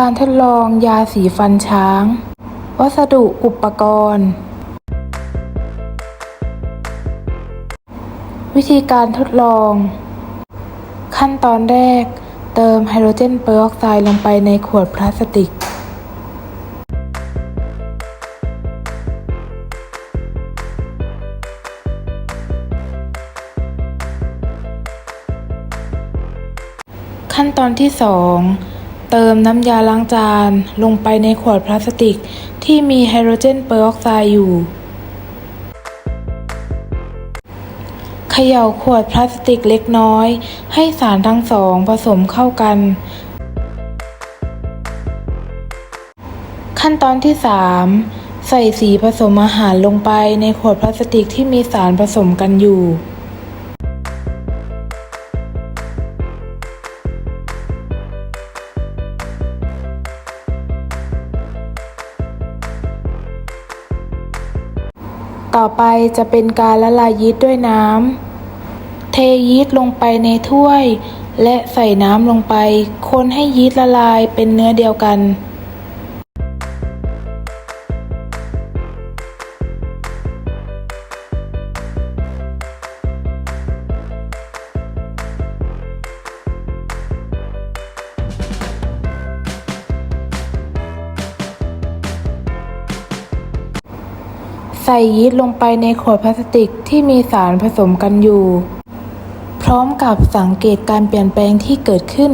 การทดลองยาสีฟันช้าง วัสดุอุปกรณ์ วิธีการทดลอง ขั้นตอนแรก เติมไฮโดรเจนเปอร์ออกไซด์ลงไปในขวดพลาสติก ขั้นตอนที่ 2 เติมน้ำยาล้างจานลงไปในขวดพลาสติกที่มีไฮโดรเจนเปอร์ออกไซด์อยู่ เขย่าขวดพลาสติกเล็กน้อย ให้สารทั้งสองผสมเข้ากัน ขั้นตอนที่ 3 ใส่สีผสมอาหารลงไปในขวดพลาสติกที่มีสารผสมกันอยู่ ต่อไปจะเป็นการละลายยีสต์ด้วยน้ำ เทยีสต์ลงไปในถ้วย และใส่น้ำลงไป คนให้ยีสต์ละลายเป็นเนื้อเดียวกัน ใส่ยีสต์ลงไปในขวดพลาสติกที่มีสารผสมกันอยู่ พร้อมกับสังเกตการเปลี่ยนแปลงที่เกิดขึ้น